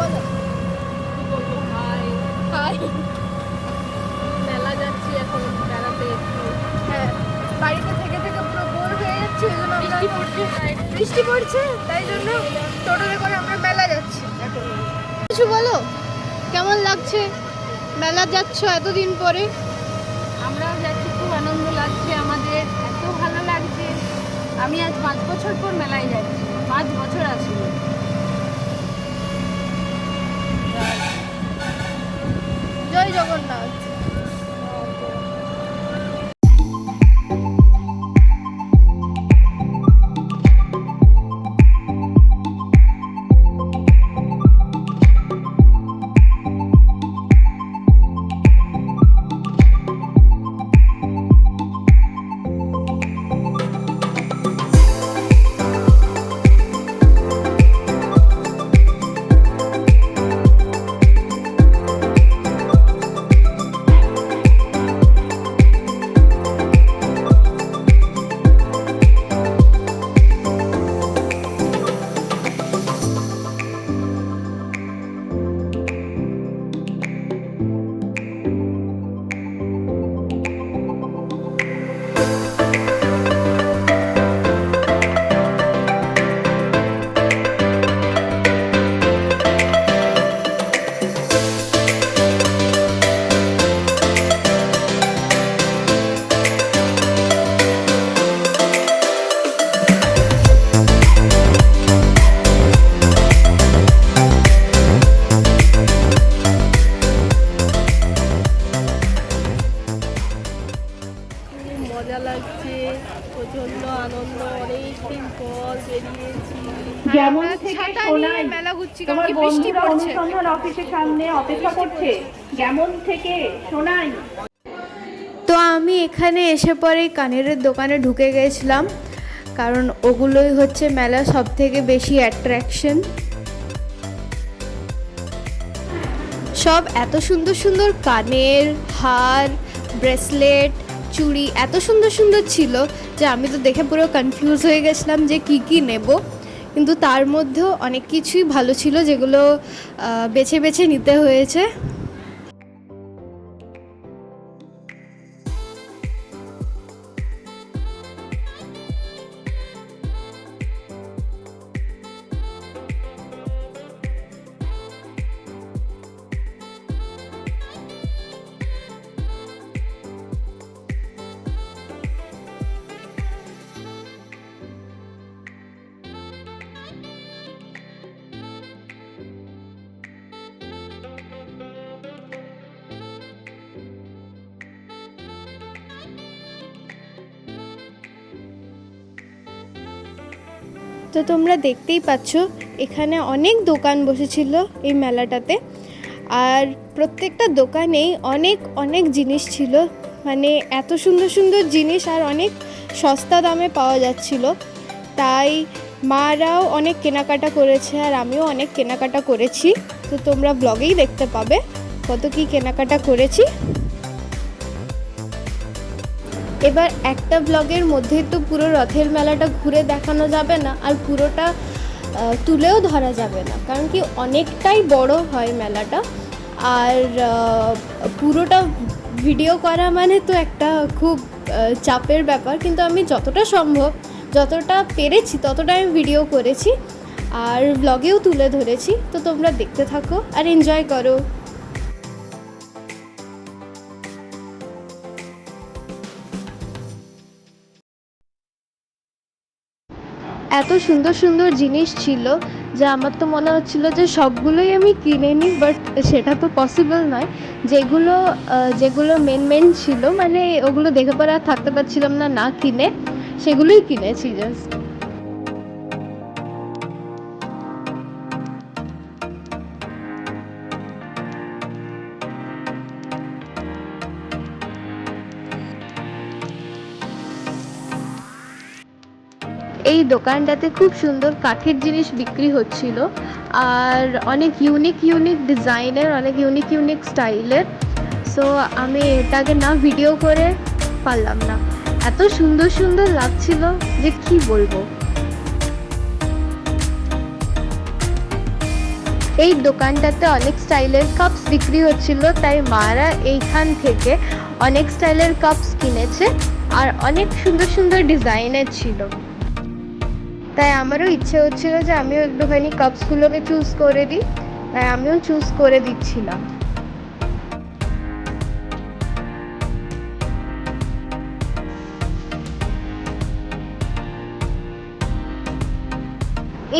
বলো high. High মেলা যাচ্ছি এখন বেড়াতে একটু। হ্যাঁ বাড়িতে থেকে থেকে পুরো বোর হয়ে যাচ্ছে জন্য বৃষ্টি পড়ছে বৃষ্টি পড়ছে তাই জন্য টোটোতে করে আমরা মেলা যাচ্ছি। কিছু বলো? কেমন লাগছে? মেলা যাচ্ছ এতদিন পরে? আমরাও যাচ্ছি খুব আনন্দ লাগছে আমাদের এত ভালো লাগছে। আমি আজ পাঁচ বছর পর মেলায় যাচ্ছি পাঁচ বছর আসিনি জয় জগন্নাথ আনন্দ অনেক পর বেরিয়েছি যেমন থেকে শোনাই মেলা ঘুরছি তোমার বন্ধুরা অনুসন্ধান অফিসের সামনে অপেক্ষা করছে। যেমন থেকে শোনাই। তো আমি এখানে এসে পরে কানের দোকানে ঢুকে গেছিলাম কারণ ওগুলোই হচ্ছে মেলা সব থেকে বেশি অ্যাট্রাকশন সব এত সুন্দর সুন্দর কানের হার ব্রেসলেট চুড়ি এত সুন্দর সুন্দর ছিল যে আমি তো দেখে পুরো কনফিউজ হয়ে গেছিলাম যে কি কি নেব। কিন্তু তার মধ্যেও অনেক কিছুই ভালো ছিল যেগুলো বেছে বেছে নিতে হয়েছে। তো তোমরা দেখতেই পাচ্ছ, এখানে অনেক দোকান বসেছিল এই মেলাটাতে। আর প্রত্যেকটা দোকানেই অনেক অনেক জিনিস ছিল। মানে এত সুন্দর সুন্দর জিনিস আর অনেক সস্তা দামে পাওয়া যাচ্ছিল। তাই মারাও অনেক কেনাকাটা করেছে আর আমিও অনেক কেনাকাটা করেছি। তো তোমরা ব্লগেই দেখতে পাবে কত কি কেনাকাটা করেছি। এবার একটা ব্লগের মধ্যেই তো পুরো রথের মেলাটা ঘুরে দেখানো যাবে না, আর পুরোটা তুলেও ধরা যাবে না। কারণ কি অনেকটাই বড় হয় মেলাটা, আর পুরোটা ভিডিও করা মানে তো একটা খুব চাপের ব্যাপার। কিন্তু আমি যতটা সম্ভব, যতটা পেরেছি, ততটা আমি ভিডিও করেছি, আর ব্লগেও তুলে ধরেছি। তো তোমরা দেখতে থাকো আর এনজয় করো। এত সুন্দর সুন্দর জিনিস ছিল যে আমার তো মনে হচ্ছিল যে সবগুলোই আমি কিনে নিই বাট সেটা তো পসিবল নয়। যেগুলো যেগুলো মেন মেন ছিল মানে ওগুলো দেখে পরে আর থাকতে পারছিলাম না না কিনে, সেগুলোই কিনেছি জাস্ট এই দোকানটাতে খুব সুন্দর কাঠের জিনিস বিক্রি হচ্ছিল আর অনেক ইউনিক ইউনিক ডিজাইনের অনেক ইউনিক ইউনিক স্টাইলের সো আমি এটাকে না ভিডিও করে পারলাম না। এত সুন্দর সুন্দর লাগছিল যে কি বলব? এই দোকানটাতে অনেক স্টাইলের কাপস বিক্রি হচ্ছিল, তাই মারা এইখান থেকে অনেক স্টাইলের কাপস কিনেছে আর অনেক সুন্দর সুন্দর ডিজাইনের ছিল। তাই আমারও ইচ্ছে হচ্ছিল যে আমিও একটুখানি কাপসগুলোকে চুজ করে দিই, তাই আমিও চুজ করে দিচ্ছিলাম।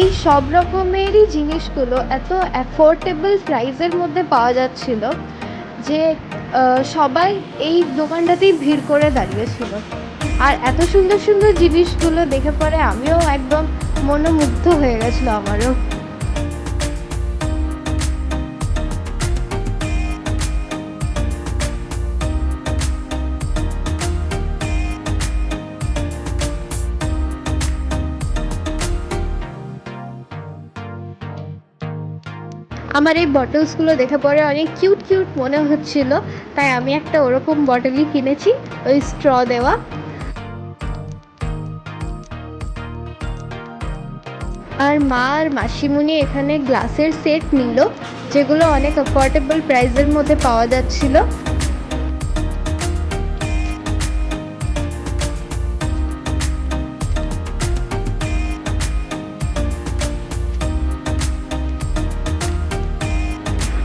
এই সব রকমেরই জিনিসগুলো এত অ্যাফোর্ডেবল প্রাইসের মধ্যে পাওয়া যাচ্ছিল যে সবাই এই দোকানটাতেই ভিড় করে দাঁড়িয়েছিল। আর এত সুন্দর সুন্দর জিনিসগুলো দেখে পরে আমিও একদম মনোমুগ্ধ হয়ে গেছিল আমারও। আমার এই বটলসগুলো দেখে পরে অনেক কিউট কিউট মনে হচ্ছিল, তাই আমি একটা ওরকম বটলই কিনেছি, ওই স্ট্র দেওয়া। আর মা আর মাসিমুনি এখানে গ্লাসের সেট নিল, যেগুলো অনেক অ্যাফোর্ডেবল প্রাইসের মধ্যে পাওয়া যাচ্ছিল।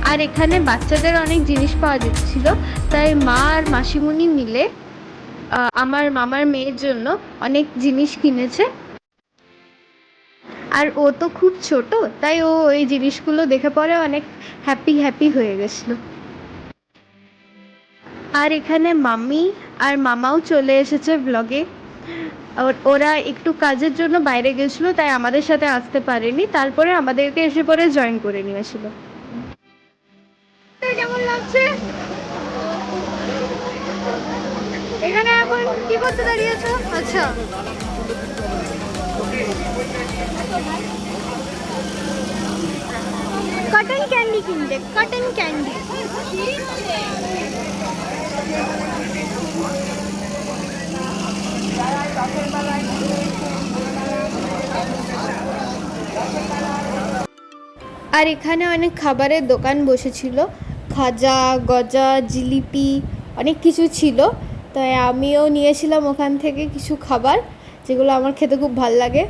আর এখানে বাচ্চাদের অনেক জিনিস পাওয়া যাচ্ছিল, তাই মা আর মাসিমুনি মিলে আমার মামার মেয়ের জন্য অনেক জিনিস কিনেছে। আর ও তো খুব ছোট, তাই ও এই জিনিসগুলো দেখে পরে অনেক হ্যাপি হ্যাপি হয়ে গেছিল। আর এখানে মাম্মি আর মামাও চলে এসেছে ব্লগে ওরা একটু কাজের জন্য বাইরে গেছিল, তাই আমাদের সাথে আসতে পারেনি, তারপরে আমাদেরকে এসে পরে জয়েন করে নিয়েছিল। এখানে এখন কি করতে দাঁড়িয়েছো আচ্ছা। কটন ক্যান্ডি কিনতে কটন ক্যান্ডি আর এখানে অনেক খাবারের দোকান বসেছিল। খাজা, গজা, জিলিপি, অনেক কিছু ছিল। তাই আমিও নিয়েছিলাম ওখান থেকে কিছু খাবার। যেগুলো আমার খেতে খুব ভালো লাগে।